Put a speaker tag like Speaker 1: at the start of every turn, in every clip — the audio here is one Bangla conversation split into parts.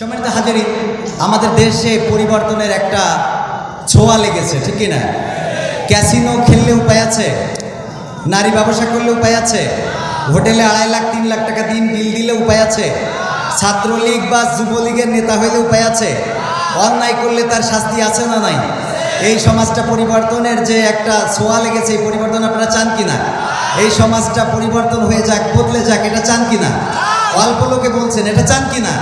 Speaker 1: সম্মানিত হাজারি আমাদের দেশে পরিবর্তনের একটা ছোঁয়া লেগেছে, ঠিক না ক্যাসিনো খেললে উপায় আছে? নারী ব্যবসা করলে উপায় আছে? হোটেলে আড়াই লাখ, তিন লাখ টাকা দিন বিল দিলে উপায় আছে? ছাত্রলীগ বা যুবলীগের নেতা হইলে উপায় আছে? অন্যায় করলে তার শাস্তি আছে না নাই? এই সমাজটা পরিবর্তনের যে একটা ছোঁয়া লেগেছে, এই পরিবর্তন আপনারা চান কিনা? এই সমাজটা পরিবর্তন হয়ে যাক, বদলে যাক, এটা চান কিনা? অল্প লোকে বলছেন, এটা চান কিনা?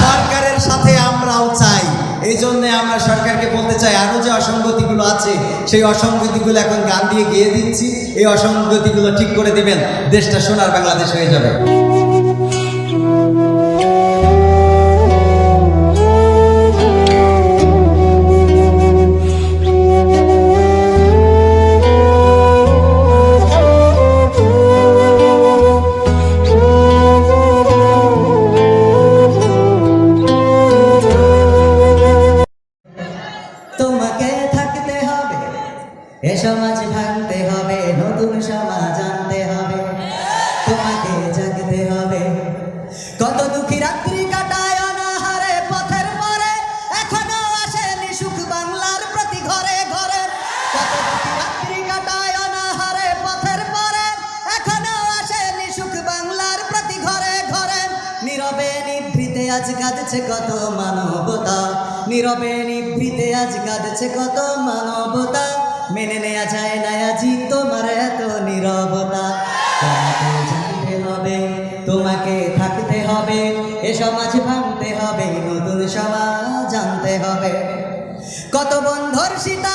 Speaker 1: সরকারের সাথে আমরাও চাই। এই জন্যে আমরা সরকারকে বলতে চাই, আরও যে অসঙ্গতিগুলো আছে, সেই অসঙ্গতিগুলো এখন গান দিয়ে গিয়ে দিচ্ছি। এই অসঙ্গতিগুলো ঠিক করে দিবেন, দেশটা সোনার বাংলাদেশ হয়ে যাবে।
Speaker 2: এ সমাজ ভাঙতে হবে, নতুন সমাজ আনতে হবে। তোমাকে জাগতে হবে। কত দুঃখী রাত্রি সুখ বাংলার প্রতি ঘরে ঘরে। সুখ বাংলার প্রতি ঘরে ঘরে। কত মানবতা। নীরবে নিভৃতে আজ কাঁদছে কত মানবতা। মেনে নেয়া যায় না, আজি তোমার এত নিরবতা। জানতে হবে, তোমাকে থাকতে হবে, এ সমাজ ভাঙতে হবে, নতুন সমাজ জানতে হবে। কত বন্ধর সীতা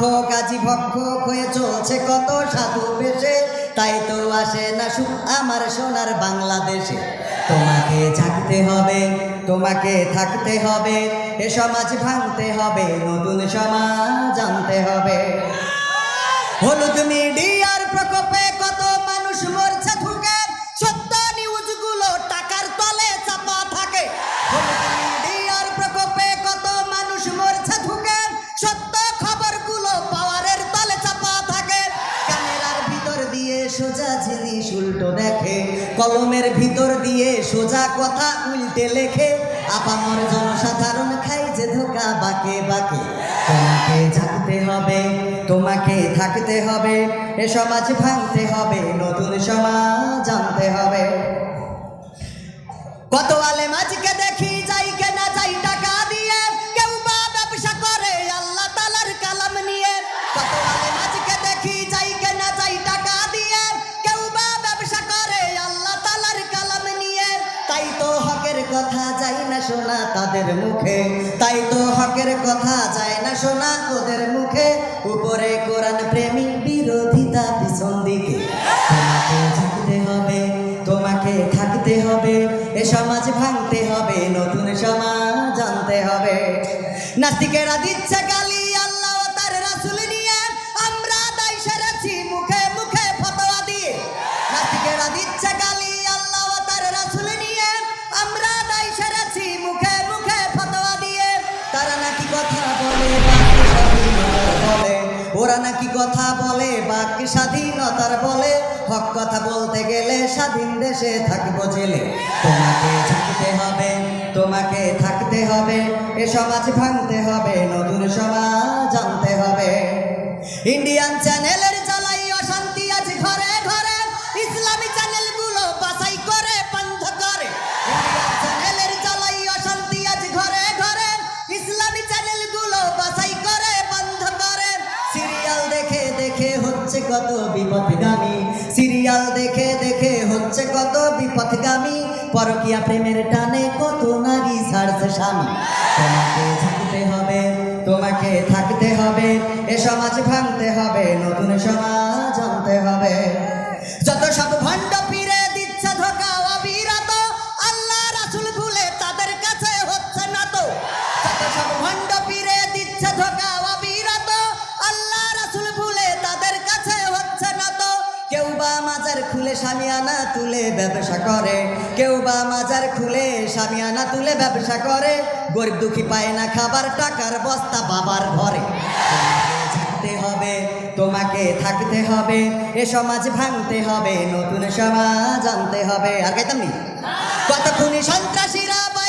Speaker 2: রক্ষ কাজী ভক্ষ হয়ে চলছে কত সাধু বেশে। তাই তো আসে না সুখ আমার সোনার বাংলাদেশে। তোমাকে জাগতে হবে, তোমাকে থাকতে হবে, এ সমাজ ভাঙতে হবে, নতুন সমাজ জানতে হবে। হলুদ মিডিয়ার কলমের ভিতর দিয়ে সোজা কথা উল্টে লেখে, আপামর জনসাধারণ খাই যে ধোকা বাকে বাকে। তোমাকে জানতে হবে, তোমাকে থাকতে হবে, এ সমাজ ভাঙতে হবে, নতুন সমাজ জানতে হবে। কত আলেম আজকে দেখি কথা যায় না শোনা তাদের মুখে, তাই তো হকের কথা যায় না শোনা ওদের মুখে। উপরে কোরআন বিরোধিতা পিছন দিকে। তোমাকে থাকতে হবে এ সমাজ ভাঙতে হবে, নতুন সমাজ জানতে হবে। নাস্তিকেরা দিচ্ছে গালি কথা বলে, বাকি স্বাধীনতার বলে, হক কথা বলতে গেলে স্বাধীন দেশে থাকব জেলে। তোমাকে থাকতে হবে, তোমাকে থাকতে হবে, এ সমাজ ভাঙতে হবে, নতুন সমাজ জানতে হবে। ইন্ডিয়ান চ্যানেলের চালাই অশান্তি আজ ঘরে। কত বিপদগামী সিরিয়াল দেখে দেখে হচ্ছে কত বিপদগামী পরকিয়া প্রেমের টানে কত নারী ছাড়ছে স্বামী? তোমাকে থাকতে হবে, তোমাকে থাকতে হবে। এ সমাজ ভাঙতে হবে, নতুন সমাজ আনতে হবে। যত সব ভণ্ড পীরে ব্যবসা করে। কেউ বা মাজার খুলে সামিয়ানা তুলে ব্যবসা করে। গরিব দুঃখী পায় না খাবার, টাকার বস্তা বাবার ঘরে। থাকতে হবে, তোমাকে থাকতে হবে, এ সমাজ ভাঙতে হবে, নতুন সমাজ আনতে হবে। আর গাইতাম নি? কতক্ষণ সন্ত্রাসীরা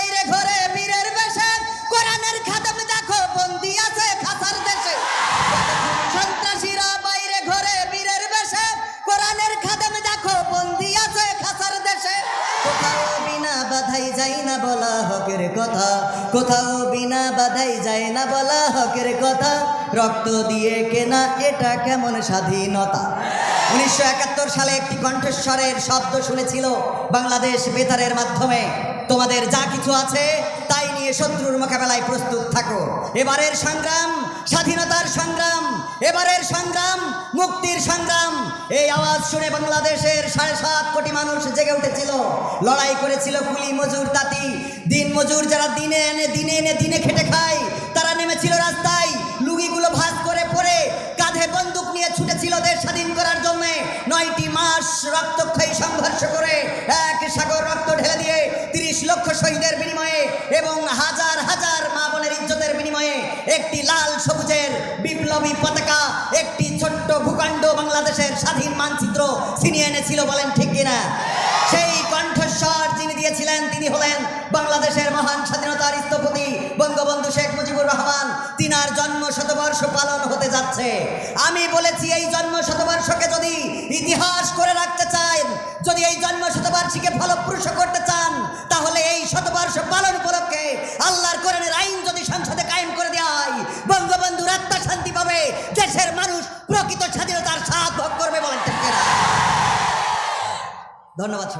Speaker 2: যায় না বলা হকের কথা। কোথাও বিনা বাধাই যায় না বলা হকের কথা। রক্ত দিয়ে কেনা, এটা কেমন স্বাধীনতা? উনিশশো একাত্তর সালে একটি কণ্ঠস্বরের শব্দ শুনেছিল বাংলাদেশ বেতারের মাধ্যমে। তোমাদের যা কিছু আছে, তাই নিয়ে শত্রুর মোকাবেলায় প্রস্তুত থাকো। এবারের সংগ্রাম স্বাধীনতার সংগ্রাম, এবারের সংগ্রাম, মুক্তির সংগ্রাম। এই আওয়াজ শুনে বাংলাদেশের সাড়ে সাত কোটি মানুষ জেগে উঠেছিল। লড়াই করেছিল কুলি, মজুর, তাঁতি। দিন মজুর যারা দিনে এনে দিনে এনে, দিনে খেটে খায়, তারা নেমেছিল রাস্তায়। লুগিগুলো ভাঁজ করে পরে কাঁধে বন্দুক নিয়ে ছুটেছিল দেশ স্বাধীন করার জন্য। নয়টি মাস রক্তক্ষয়ী সংঘর্ষ করে এক সাগর রক্ত একটি লাল সবুজের বিপ্লবী পতাকা, একটি ছোট্ট ভূখণ্ড বাংলাদেশের স্বাধীন মানচিত্র ছিনিয়ে এনেছিল বলেন ঠিক কিনা? সেই কণ্ঠস্বর যিনি দিয়েছিলেন, তিনি হলেন বাংলাদেশের মহান স্বাধীনতার স্থপতি বঙ্গবন্ধু শেখ মুজিবুর রহমান। তিনার জন্ম শতবর্ষ পালন হতে যাচ্ছে। আমি বলেছি, এই জন্ম শতবর্ষকে যদি ইতিহাস করে রাখতে চান, যদি এই জন্ম শতবার্ষিকে ফলপ্রসূ করতে চান, তাহলে এই শতবর্ষ পালন উপলক্ষে আল্লাহর কোরআনের পাবে দেশের মানুষ প্রকৃত স্বাধীনতার স্বাদ ভোগ করবে বলেন ধন্যবাদ সবাই